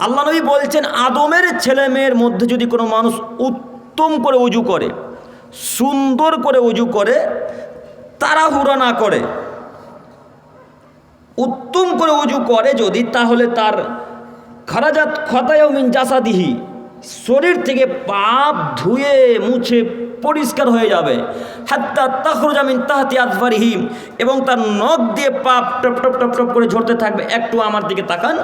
আল্লাহ নবী বলছেন, আদমের ছেলে মেয়ের মধ্যে যদি কোনো মানুষ উত্তম করে উজু করে, সুন্দর করে উজু করে তারা তাড়াহুড়া না করে, উত্তম করে উজু করে যদি, তাহলে তার খারাজাত খতায়ও মিন জাসাদিহি, শরীর থেকে পাপ ধুয়ে মুছে পরিষ্কার হয়ে যাবে। হাত্তা তাখরুজামিন তাহাতি আজফারিহিম। এবং তার নখ দিয়ে পাপ টপ টপ টপ টপ করে ঝরতে থাকবে। একটু আমার দিকে তাকান।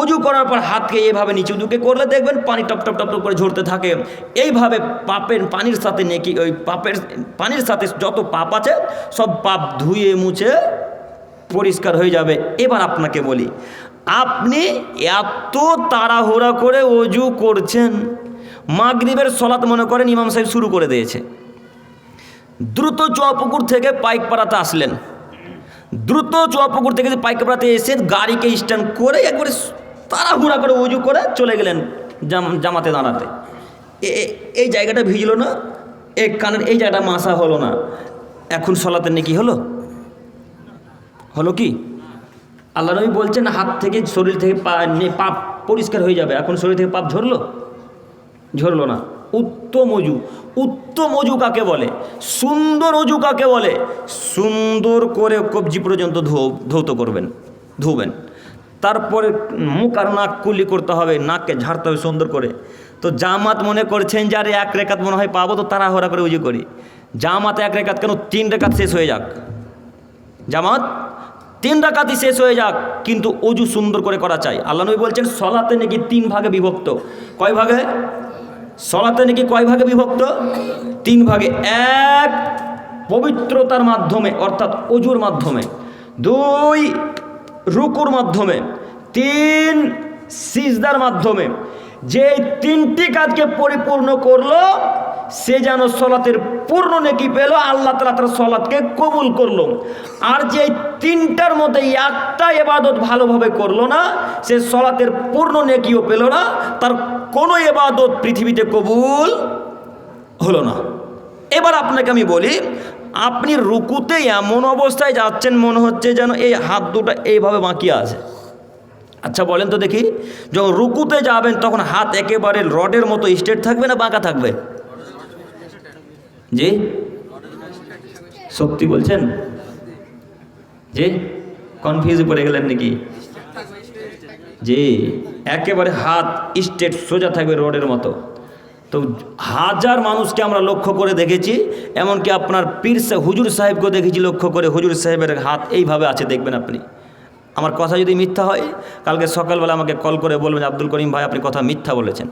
অজু করার পর হাতকে এভাবে নিচু দুকে করলে দেখবেন পানি টপ টপ টপ টপ করে ঝরতে থাকে। এইভাবে পাপের পানির সাথে নেকি, ওই পাপের পানির সাথে যত পাপ আছে, সব পাপ ধুয়ে মুছে পরিষ্কার হয়ে যাবে। এবার আপনাকে বলি, আপনি এত তাড়াহুড়া করে অজু করছেন। মাগরিবের সলাত মনে করেন ইমাম সাহেব শুরু করে দিয়েছে। দ্রুত চুয়াপুকুর থেকে পাইকপাড়াতে আসলেন। দ্রুত চুয়াপুকুর থেকে যে পাইকপাড়াতে এসে গাড়িকে স্ট্যান্ড করে একবারে তাড়াহুড়া করে উজু করে চলে গেলেন জাম- জামাতে দাঁড়াতে। এই জায়গাটা ভিজলো না এই কানের, এই জায়গাটা মাসা হলো না। এখন সলাতে নাকি হলো? হলো কি? আল্লাহ নবী বলছেন, হাত থেকে শরীর থেকে পা পরিষ্কার হয়ে যাবে। এখন শরীর থেকে পাপ ঝরলো? ঝরলো না। উত্তম অজু। উত্তম অজু কাকে বলে? সুন্দর অজু কাকে বলে? সুন্দর করে কবজি পর্যন্ত ধৌত করবেন, ধুবেন। তারপরে মুখ আর নাক কুলি করতে হবে, নাককে ঝাড়তে হবে সুন্দর করে। তো জামাত মনে করছেন যে, আরে, এক রেখাত মনে হয় পাবো, তো তাড়াহুড়া করে উজু করি। জামাত এক রেখাত কেন? তিন রেখাত শেষ হয়ে যাক। জামাত, তিন রাকাতই শেষ হয়ে যাক, কিন্তু অজু সুন্দর করে করা চাই। আল্লাহ নবী বলছেন, সলাতে নাকি তিন ভাগে বিভক্ত। কয় ভাগে? সলাতে নাকি কয় ভাগে বিভক্ত? তিন ভাগে এক পবিত্রতার মাধ্যমে, অর্থাৎ অজুর মাধ্যমে। দুই রুকুর মাধ্যমে। তিন সিজদার মাধ্যমে। যে তিনটি কাজকে পরিপূর্ণ করল সে যেন সলাতের পূর্ণ নেকি পেল, আল্লাহ তালা তার সলাৎকে কবুল করল। আর যে তিনটার মধ্যে একটা এবাদত ভালোভাবে করল না, সে সলাতের পূর্ণ নেকিও পেল না, তার কোনো এবাদত পৃথিবীতে কবুল হলো না। এবার আপনাকে আমি বলি, আপনি রুকুতে এমন অবস্থায় যাচ্ছেন, মনে হচ্ছে যেন এই হাত দুটো এইভাবে বাঁকিয়ে আছে। আচ্ছা বলেন তো দেখি, যখন রুকুতে যাবেন, তখন হাত একেবারে রডের মতো স্ট্রেট থাকবে না বাঁকা থাকবে? জি? সত্যি বলছেন? জি? কনফিউজ পড়ে গেলেন নাকি? জি। একেবারে হাত স্টেট সোজা থাকবে রোডের মতো। তো হাজার মানুষকে আমরা লক্ষ্য করে দেখেছি, এমনকি আপনার পীর হুজুর সাহেবকেও দেখেছি লক্ষ্য করে, হুজুর সাহেবের হাত এইভাবে আছে, দেখবেন আপনি। আমার কথা যদি মিথ্যা হয়, কালকে সকালবেলা আমাকে কল করে বলবেন, আব্দুল করিম ভাই, আপনি কথা মিথ্যা বলেছেন।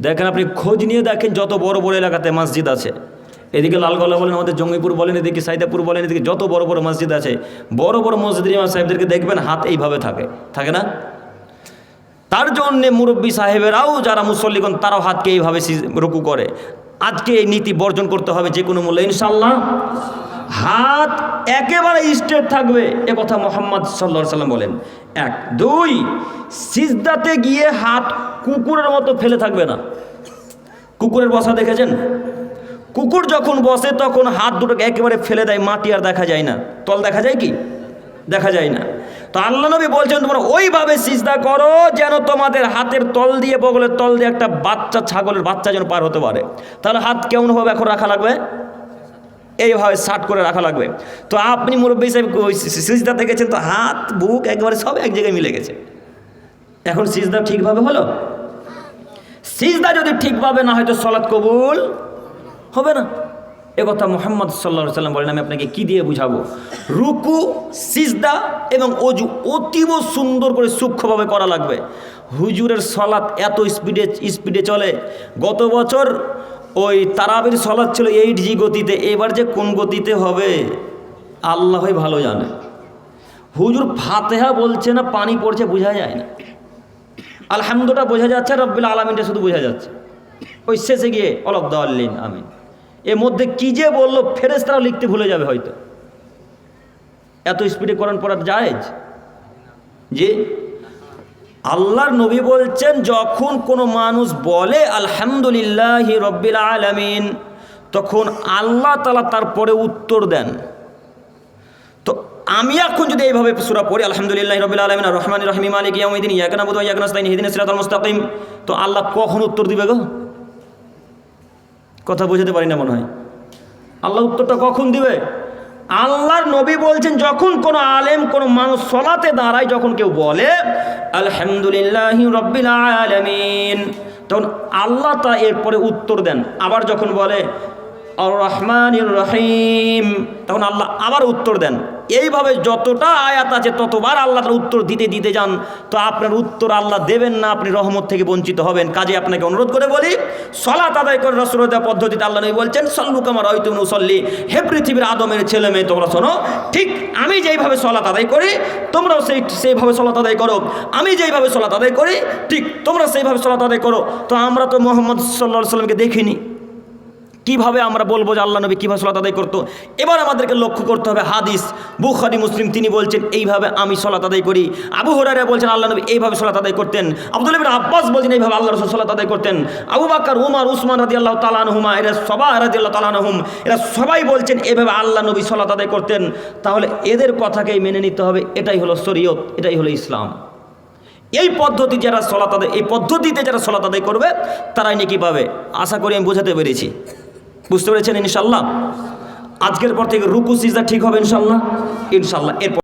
দেখেন আপনি খোঁজ নিয়ে দেখেন যত বড় বড় এলাকাতে মসজিদ আছে। এদিকে লালগোলা বলেন, আমাদের জঙ্গিপুর বলেন, এদিকে সাইদাপুর বলেন, এদিকে যত বড় বড় মসজিদ আছে, বড় বড় মসজিদ ইমাম সাহেবদেরকে দেখবেন হাত এইভাবে থাকে। থাকে না? তার জন্যে মুরব্বী সাহেবেরাও যারা মুসল্লিগণ তারাও হাতকে এইভাবে রুকু করে। আজকে এই নীতি বর্জন করতে হবে যে কোনো মূল্যে ইনশাল্লাহ হাত একেবারে স্ট্রেট থাকবে, এ কথা মোহাম্মদ সাল্লা সাল্লাম বলেন। এক, দুই, সিজদাতে গিয়ে হাত কুকুরের মতো ফেলে থাকবে না। কুকুরের বসা দেখেছেন? কুকুর যখন বসে, তখন হাত দুটোকে একেবারে ফেলে দেয়, মাটি আর দেখা যায় না। তল দেখা যায় কি? দেখা যায় না। তো আল্লাহ নবী বলছেন তোমরা ওইভাবে সিজদা করো যেন তোমাদের হাতের তল দিয়ে বগলের তল দিয়ে একটা বাচ্চা ছাগলের বাচ্চা যেন পার হতে পারে। তাহলে হাত কেমনভাবে এখন রাখা লাগবে? এইভাবে শার্ট করে রাখা লাগবে। তো আপনি মুরব্বী সাহেব ওই সিজদা দেখেছেন তো হাত, বুক একবারে সব এক জায়গায় মিলে গেছে। এখন সিজদা ঠিকভাবে হলো? সিজদা যদি ঠিকভাবে না হয় তো সলাৎ কবুল হবে না। এ কথা মোহাম্মদ সাল্লা সাল্লাম বলেন, আমি আপনাকে কি দিয়ে বুঝাবো? রুকু, সিজদা এবং অজু অতীব সুন্দর করে সূক্ষ্মভাবে করা লাগবে। হুজুরের সলাৎ এত স্পিডে স্পিডে চলে। গত বছর ওই তারাবির সলাৎ ছিল এইট জি গতিতে, এবার যে কোন গতিতে হবে, আল্লাহই ভালো জানে। হুজুর ফাতেহা বলছে না, পানি পড়ছে, বোঝা যায় না। আলহামদুটা বোঝা যাচ্ছে, রব্বিল আলমিনটা শুধু বোঝা যাচ্ছে। ওই শেষে গিয়ে অলব দাল্লিন আমিন। এর মধ্যে কি যে বলল ফেরেস্তারাও লিখতে ভুলে যাবে হয়তো। এত স্পিডে কোরআন পড়া জায়েজ? যে আল্লাহর নবী বলছেন, যখন কোনো মানুষ বলে, আলহামদুলিল্লাহ রব্বিল আলামিন তখন আল্লাহ তালা তারপরে উত্তর দেন। তো আমি এখন যদি এইভাবে সুরা পড়ি, আলহামদুলিল্লাহ রবিল আলমিন রহমান রহিম মালিক ইয়ামিদিন ইয়াকানা সাইন হিদিন সিরাতাল মুস্তাকিম তো আল্লাহ কখন উত্তর দিবে গো? কথা বোঝাতে পারি না মনে হয়। আল্লাহ উত্তরটা কখন দিবে? আল্লাহর নবী বলছেন, যখন কোনো আলেম, কোনো মানুষ সলাতে দাঁড়ায়, যখন কেউ বলে, আলহামদুলিল্লাহ রব্বিল আলমিন তখন আল্লাহ তা এরপরে উত্তর দেন। আবার যখন বলে আর রহমান রহিম তখন আল্লাহ আবার উত্তর দেন। এইভাবে যতটা আয়াত আছে, ততবার আল্লাহ তার উত্তর দিতে দিতে যান। তো আপনার উত্তর আল্লাহ দেবেন না, আপনি রহমত থেকে বঞ্চিত হবেন। কাজে আপনাকে অনুরোধ করে বলি, সলাত আদায় করে রসরতা পদ্ধতিতে আল্লাহ নবী বলছেন, সল্লু কামার হয়তো মুসল্লি হে পৃথিবীর আদমের ছেলে মেয়ে, তোমরা শোনো, ঠিক আমি যেইভাবে সলাত আদায় করি, তোমরাও সেই, সেইভাবে সলাত আদায় করো। আমি যেইভাবে সলাত আদায় করি, ঠিক তোমরা সেইভাবে সলাত আদায় করো। তো আমরা তো মোহাম্মদ সাল্লাহ সাল্লামকে দেখিনি। কীভাবে আমরা বলব যে আল্লাহ নবী কীভাবে সলাত আদায় করতো? এবার আমাদেরকে লক্ষ্য করতে হবে হাদিস। বুখারি, মুসলিম, তিনি বলছেন, এইভাবে আমি সলাত আদায় করি। আবু হরারা বলছেন, আল্লাহ নবী এইভাবে সলাত আদায় করতেন। আব্দুল আব্বাস বলছেন, এইভাবে আল্লাহ রসুল সলাত আদায় করতেন। আবু বাক্কার, উমার, উসমান রাদি আল্লাহ তালানহুমা এরা সবাই রাদি আল্লাহ তালানহুম এরা সবাই বলছেন এভাবে আল্লাহ নবী সলাত আদায় করতেন। তাহলে এদের কথাকেই মেনে নিতে হবে, এটাই হলো শরীয়ত, এটাই হলো ইসলাম। এই পদ্ধতি যারা সলাত আদায়, এই পদ্ধতিতে যারা সলাত আদায় করবে, তারাই নাকি পাবে। আশা করি আমি বোঝাতে পেরেছি। বুঝতে পেরেছেন ইনশাল্লাহ আজকের পর থেকে রুকু সিজা ঠিক হবে ইনশাল্লাহ ইনশাল্লাহ এরপর